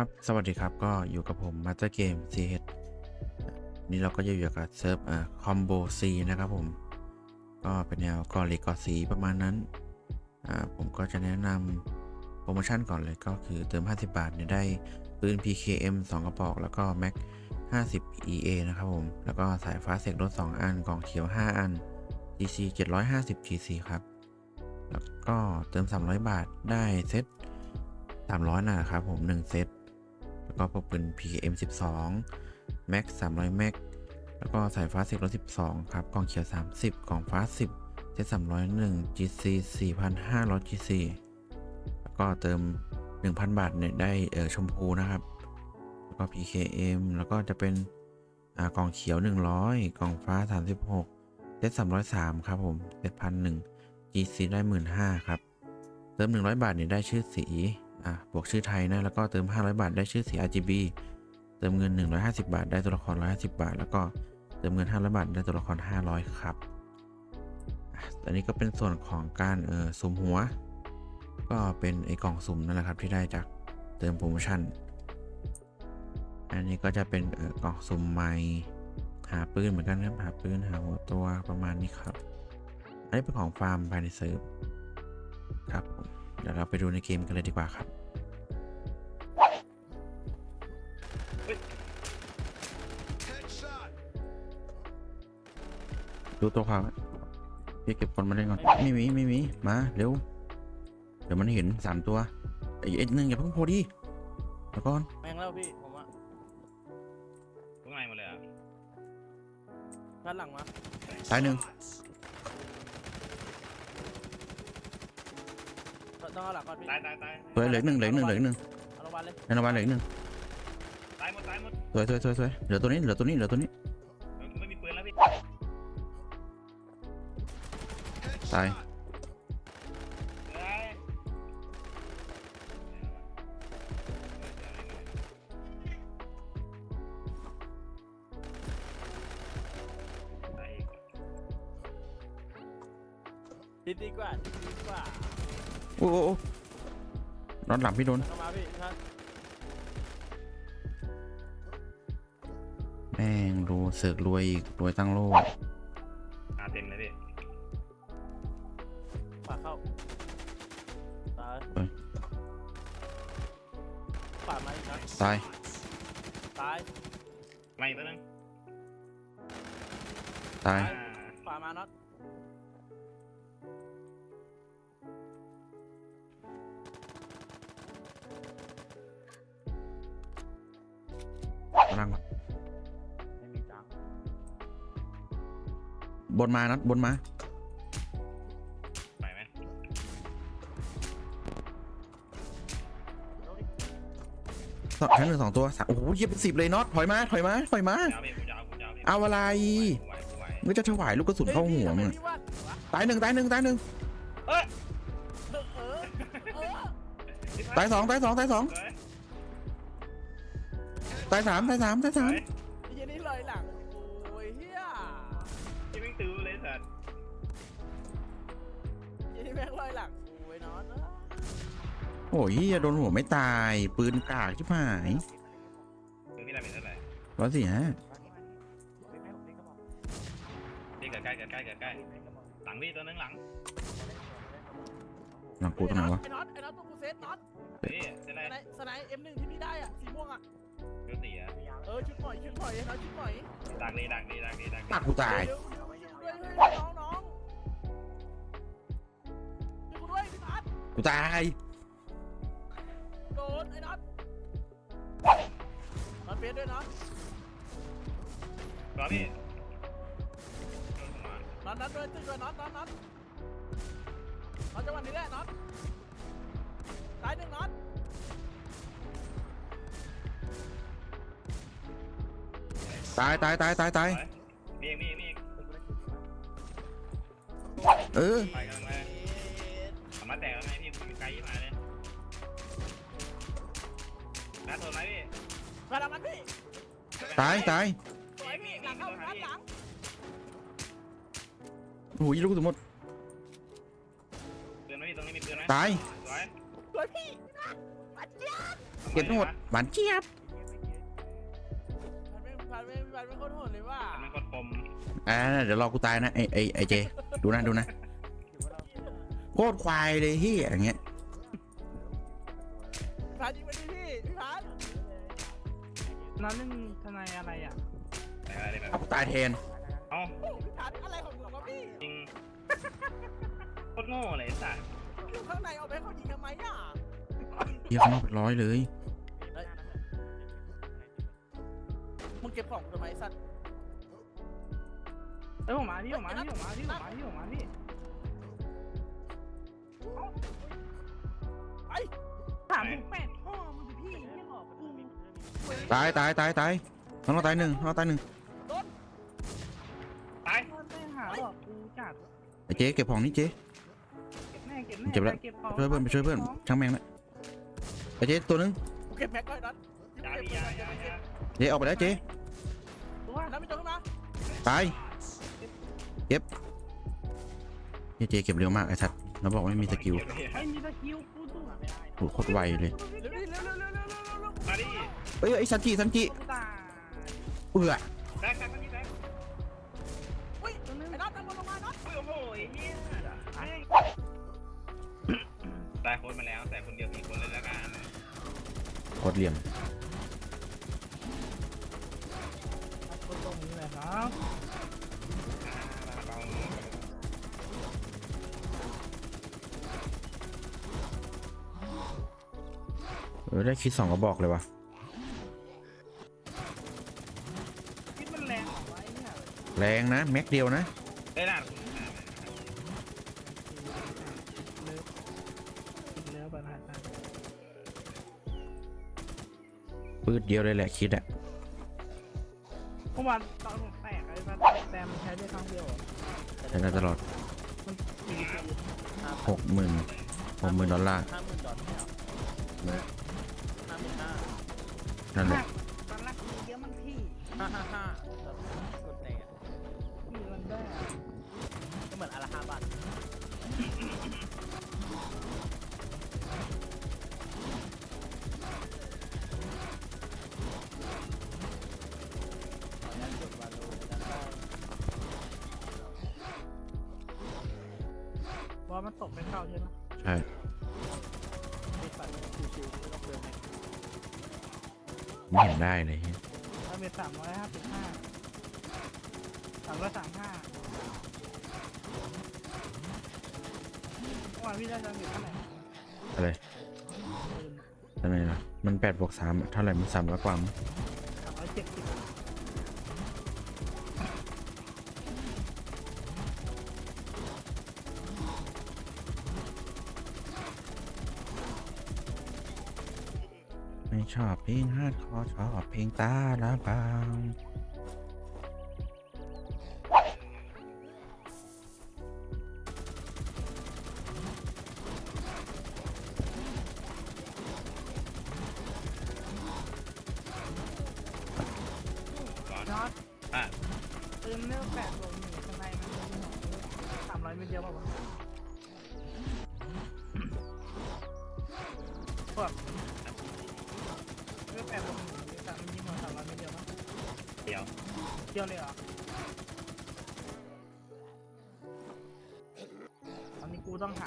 ครับ สวัสดีครับ ก็อยู่กับผมมาสเตอร์เกม CH นี่เราก็จะอยู่กับเซิร์ฟอ่าคอมโบซีนะครับผม ก็เป็นแนวกอเหล็กอสีประมาณนั้น อ่า ผมก็จะแนะนำโปรโมชั่นก่อนเลยก็คือเติม 50 บาทเนี่ยได้ปืน PKM 2 กระบอก แล้วก็ Mac 50 EA นะครับผม แล้วก็สายฟ้าเสกรถ2 อัน กล่องเขียว 5 อัน GC 750 GC ครับ แล้วก็เติม 300 บาทได้เซต300 นะครับผม 1 เซต ก็พวกปืน PM12 Max 300 Max แล้วก็สายฟ้า 10 12 ครับกล่องเขียว 30กล่องฟ้า 10เซต301 GC 4,500 GC แล้วก็เติม 1,000 บาทเนี่ยได้เออชมพูนะครับ แล้วก็ PKM แล้วก็จะเป็นอ่ากล่องเขียว 100กล่องฟ้า 36เซต303 ครับผมเซตพันหนึ่ง GC ได้ 15,000ครับ เติม 100 บาทเนี่ยได้ชื่อสี อะบวกชื่อไทยนะแล้วก็เติม 500 บาทได้ชื่อสี RGB เติมเงิน 150 บาท ได้ตัวละคร 150 บาท แล้วก็เติมเงิน 500 บาท ได้ตัวละคร 500 ครับอันนี้ก็เป็นส่วนของการเออสุ่มหัว ก็เป็นไอกล่องสุ่มนั่นแหละครับที่ได้จากเติมโปรโมชั่น อันนี้ก็จะเป็นเออกล่องสุ่มใหม่หาปืนเหมือนกันครับหาปืนหาหัวตัวประมาณนี้ครับ อันนี้เป็นของฟาร์มภายในเซิร์ฟครับผม ดี๋ยวเราไปดูในเกมกันเลยดีกว่าครับดูตัวความพี่เก็บคนมาเล่นก่อน ไม่มี ไม่มี มา เร็ว เดี๋ยวมันเห็นสามตัวไอ้เอ็ดหนึ่งอย่าเพิ่งโพดีเดี๋ยวก่อนแม่งแล้วพี่ ผมอะข้างในหมดเลยอะด้านหลังมาตายหนึ่ง ต้องเอาหลังก่อนพี่ตายตายตายสวยเหลืออกหนึ่งเหลืออกหนึ่งเหลืออกหนึ่งเอาลงมาเลยในระบาลเหลืออกหนึ่งตายหมดตายหมดสวยสวยสวยสวยเหลือตัวนี้เหลือตัวนี้เหลือตัวนี้เออไม่มีปืนแล้วพี่ตายเอ้ยตายอีกดีดีกว่าดีดีกว่า โอ้โหโอ้นอนหลังพี่โดนเข้ามาพี่ท่านแม่งดูเสือกรวยอีกรวยตั้งโลกมาเต็มเลยพี่ฝากเข้าตายเฮ้ยฝากมาอีกนะตายตายไม่ตัวนึงตายอ่าฝากมาน็อต กำลังก่อนไม่มีจังบนมานัดบนมา ไปไหมสองชั้นหนึ่งสองตัวสามโอ้โหเยียบเป็นสิบเลยน็อตถอยมาถอยมาถอยมา ยาวพี่ยาวกูยาวพี่เอาอะไรกูไหวกูไหวมึงจะถวายลูกกระสุนเข้าหัวมึงฮ้ยพี่ทำไพี่วาดวะตายหนึ่งตายหนึ่งตายหนึ่งเออเออเออตายสองตายสองตายสองเฮ้ย ตายสามตายสามตายสามเฮ้ยไอ้เหี้ยนี่เลยหลังโอ้ยเฮียที่ไม่งตื้อเลยสัตว์ไอ้เหี้ยนี่แม่งเลยหลังโอ้ยน็อตเอ้ยโอ้ยเหี้ยโดนหัวไม่ตาย ปืนกากชิบหายปืนพี่ดาเมจเท่าไหร่ร้อยสี่ฮะพี่เกิดใกล้เกิดใกล้เกิดใกล้หลังพี่ตัวนึงหลังหลังกูตรงไหนวะไอ้น็อตไอ้น็อตตัวกูเซตน็อตพี่เป็นไรสไนสไนเอ็มหนึ่งที่พี่ได้อะสีม่วงอะ เดี๋ยวตีอะเออชุดหน่อยชุดหน่อยไอ้น็อตชุดหน่อยดักดีดักดีดักดีดักดีตักกูตายเร็วเร็วเร็วด้วยเฮ้ยน้องน้องช่วยกูด้วยพี่พัดกูตายโดนไอ้น็อตน็อตเฟสด้วยน็อตรอพี่น็อตน็อตด้วยตึ้งด้วยน็อตน็อตน็อตน็อตจังหวะนี้แหละน็อ ตายตายตายตายตายมีมีมีเออไปกันเลยสามารถแตกแล้วไงพี่อยู่ไกลมาเลยนัดโดนไหมพี่มาทำมันพี่ตายตายสวยพี่หลังเข้าพัดหลังโอ้ยลูกสมมติปืนไหมพี่ตรงนี้มีปืนไหมตายสวยสวยพี่ปัดเจี๊ยบเก็บทั้งหมดหวานเจี๊ยบ พันไม่พันไม่พันไม่โคตรโหดเลยว่ามันกดคมอ่าเดี๋ยวรอกูตายนะไอไอไอเจ ดูนะดูนะโคตรควายเลยที่อย่างเงี้ยพันยิงไปดิพี่พี่พันน้องเล่นทนายอะไรอะอะไรแบบเอากูตายแทนเอ้าโอ้พี่พันอะไรของหนูวะพี่จริงโคตรโง่เลยสัสอยู่ข้างในเอาไปให้เขายิงทำไมอะ เฮียข้างนอกเป็นร้อยเลย เก็บของกูทำไมไอ้สัตว์เอ้ยผมมาพี่ผมมาพี่ผมมาพี่ผมมาพี่ผมมาพี่ไปถามถึงแปดพ่อมึงสิพี่ไม่หลอกกูตายตายตายตายน้องเราตายหนึ่งน้องเราตายหนึ่งตายพ่อแม่หาหลอกกูจัดไอเจเก็บของนี่เจเก็บแน่เก็บแน่เก็บแล้วเก็บของช่วยเพื่อนไปช่วยเพื่อนช่างแม่งละไอเจตัวหนึงกูเก็บแม็กก่อนนัดยาเก็บพี่เก็บยาเก็บยาเก็บยาเจออกไปแล้วเจตัว นัดไม่จงขึ้นมาตายเก็บเฮียเจเก็บเร็วมากไอ้สัตว์เราบอกว่าไม่มีสกิลไม่มีสกิลกูดูโหโคตรไวเลยเร็วดิเร็วเร็วเร็วเร็วเร็วเร็วเร็วมาดิเอ้ยไอ้ซันจิซันจิกูตายเอือแบกแบกมาดิแบกอุ้ยตัวนึงไอ้นัดนั่งบนลงมานัดอุ้ยโอ้โหไอ้เหี้ยตายคนมาแล้วแต่คนเดียวสี่คนเลยละกันโคตรเหลี่ยม คนตรงนี้เลย ครับเออได้คิดสองกระบอกเลยวะคิดมันแรงเหรอวะไอ้เนี่ยแรงนะ แม็กเดียวนะ ได้ด่าเลิกกินเนื้อปัญหาปืดเดียวเลยแหละคิดอะ เมื่อวานตอนผมแตกไอ้มาแต่มันใช้ได้ครั้งเดียวเหรอใช้ได้ตลอดมันมีกี่หกหมื่นหกหมื่นดอลลาร์ห้าหมื่นดอลลาร์ห้าหมื่นห้านั่นแหละตอนแรกมีเยอะมันที่ห้าห้าห้า บอลมันตกไม่เข้าใช่ไหมใช่ไม่ฝันชิวๆไม่ต้องเดินเลยไม่เห็นได้เลยเหี้ยถ้าเป็นสามร้อยห้าสิบห้าสามร้อยสามห้าเมื่อวานพี่ได้จำอยู่เท่าไหร่อะไรลืมทำไมล่ะมันแปดบวกสามเท่าไหร่มันสามร้อยกว่ามั้งสามร้อยเจ็ดสิบ ชอบเพลงฮาร์ดคอร์ชอบเพลงตาละบางน็อตอะปืนเลือกแปดลงหนึ่งข้างในมันมีสามร้อยเมียวเปล่าวะพวก แปดลงหนึ่งแต่มันยิงหัวสามร้อยเมตรเดียวปะเดี๋ยวเดียวเลยเหรอตอนนี้กูต้องหา